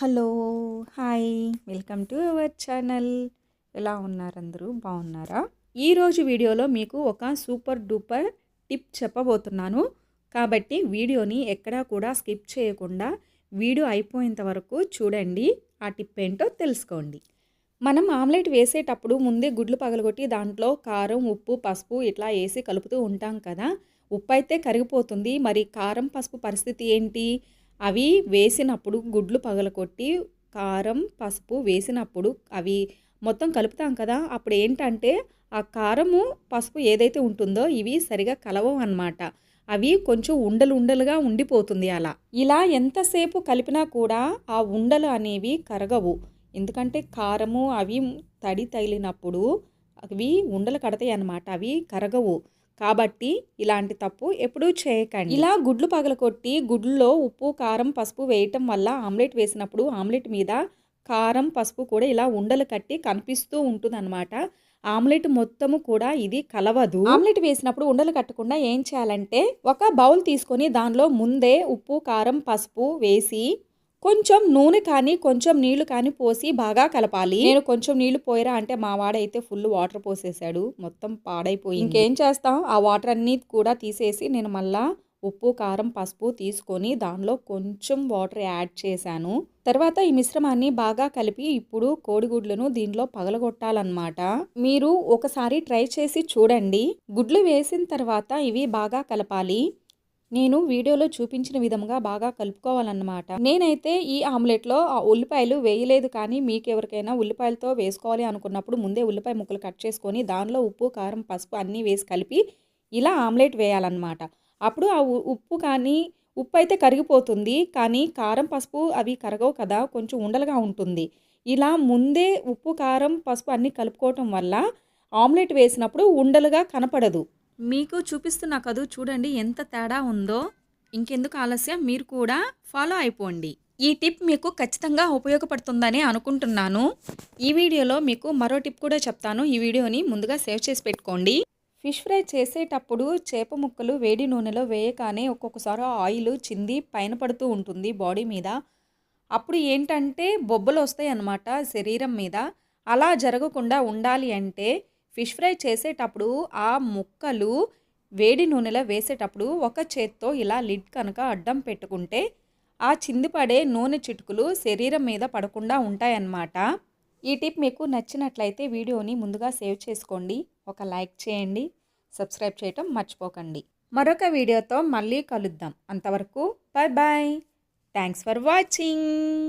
Hello hi. Welcome to our channel. ఎలా ఉన్నారందరూ బాగున్నారా? ఈరోజు వీడియోలో మీకు ఒక సూపర్ డూపర్ టిప్ చెప్పబోతున్నాను. కాబట్టి వీడియోని ఎక్కడా కూడా స్కిప్ చేయకుండా వీడియో అయిపోయేంత వరకు చూడండి. ఆ టిప్ ఏంటో తెలుసుకోండి. మనం ఆమ్లెట్ వేసేటప్పుడు ముందే గుడ్లు పగలగొట్టి దాంట్లో కారం ఉప్పు పసుపు ఇట్లా వేసి కలుపుతూ ఉంటాం కదా. ఉప్పు అయితే కరిగిపోతుంది. మరి కారం పసుపు పరిస్థితి ఏంటి? అవి వేసినప్పుడు గుడ్లు పగలకొట్టి కారం పసుపు వేసినప్పుడు అవి మొత్తం కలుపుతాం కదా అప్పుడు ఏంటంటే ఆ కారము పసుపు ఏదైతే ఉంటుందో ఇవి సరిగా కలవవు అన్నమాట. అవి కొంచెం ఉండలు ఉండలుగా ఉండిపోతుంది అలా. ఇలా ఎంతసేపు కలిపినా కూడా ఆ ఉండలు అనేవి కరగవు. ఎందుకంటే కారము అవి తడి తగిలినప్పుడు అవి ఉండలు కడతాయి అన్నమాట అవి కరగవు. కాబట్టి ఇలాంటి తప్పు ఎప్పుడూ చేయకండి. ఇలా గుడ్లు పగలకొట్టి గుడ్లలో ఉప్పు కారం పసుపు వేయటం వల్ల ఆమ్లెట్ వేసినప్పుడు ఆమ్లెట్ మీద కారం పసుపు కూడా ఇలా ఉండలు కట్టి కనిపిస్తూ ఉంటుందన్నమాట. ఆమ్లెట్ మొత్తము కూడా ఇది కలవదు. ఆమ్లెట్ వేసినప్పుడు ఉండలు కట్టకుండా ఏం చేయాలంటే ఒక బౌల్ తీసుకొని దానిలో ముందే ఉప్పు కారం పసుపు వేసి కొంచెం నూనె కానీ కొంచెం నీళ్ళు కానీ పోసి బాగా కలపాలి. నేను కొంచెం నీళ్ళు పోయిరా అంటే మా వాడైతే ఫుల్ వాటర్ పోసేసాడు. మొత్తం పాడైపోయి ఇంకేం చేస్తాం? ఆ వాటర్ అన్ని కూడా తీసేసి నేను మళ్ళా ఉప్పు కారం పసుపు తీసుకొని దానిలో కొంచెం వాటర్ యాడ్ చేశాను. తర్వాత ఈ మిశ్రమాన్ని బాగా కలిపి ఇప్పుడు కోడిగుడ్లను దీనిలో పగలగొట్టాలన్నమాట. మీరు ఒకసారి ట్రై చేసి చూడండి. గుడ్లు వేసిన తర్వాత ఇవి బాగా కలపాలి. నేను వీడియోలో చూపించిన విధంగా బాగా కలుపుకోవాలన్నమాట. నేనైతే ఈ ఆమ్లెట్లో ఆ ఉల్లిపాయలు వేయలేదు కానీ మీకు ఎవరికైనా ఉల్లిపాయలతో వేసుకోవాలి అనుకున్నప్పుడు ముందే ఉల్లిపాయ ముక్కలు కట్ చేసుకొని దానిలో ఉప్పు కారం పసుపు అన్నీ వేసి కలిపి ఇలా ఆమ్లెట్ వేయాలన్నమాట. అప్పుడు ఆ ఉప్పు కానీ ఉప్పు అయితే కరిగిపోతుంది కానీ కారం పసుపు అవి కరగవు కదా కొంచెం ఉండలుగా ఉంటుంది. ఇలా ముందే ఉప్పు కారం పసుపు అన్నీ కలుపుకోవటం వల్ల ఆమ్లెట్ వేసినప్పుడు ఉండలుగా కనపడదు. మీకు చూపిస్తున్న కదూ చూడండి ఎంత తేడా ఉందో. ఇంకెందుకు ఆలస్యం? మీరు కూడా ఫాలో అయిపోండి. ఈ టిప్ మీకు ఖచ్చితంగా ఉపయోగపడుతుందని అనుకుంటున్నాను. ఈ వీడియోలో మీకు మరో టిప్ కూడా చెప్తాను. ఈ వీడియోని ముందుగా సేవ్ చేసి పెట్టుకోండి. ఫిష్ ఫ్రై చేసేటప్పుడు చేప ముక్కలు వేడి నూనెలో వేయగానే ఒక్కొక్కసారి ఆయిల్ చింది పైన పడుతూ ఉంటుంది బాడీ మీద. అప్పుడు ఏంటంటే బొబ్బలు వస్తాయి అన్నమాట శరీరం మీద. అలా జరగకుండా ఉండాలి అంటే ఫిష్ ఫ్రై చేసేటప్పుడు ఆ ముక్కలు వేడి నూనెలో వేసేటప్పుడు ఒక చేత్తో ఇలా లిడ్ కనుక అడ్డం పెట్టుకుంటే ఆ చిందిపడే నూనె చిటుకులు శరీరం మీద పడకుండా ఉంటాయన్నమాట. ఈ టిప్ మీకు నచ్చినట్లయితే వీడియోని ముందుగా సేవ్ చేసుకోండి. ఒక లైక్ చేయండి. సబ్స్క్రైబ్ చేయటం మర్చిపోకండి. మరొక వీడియోతో మళ్ళీ కలుద్దాం. అంతవరకు bye bye thanks for watching.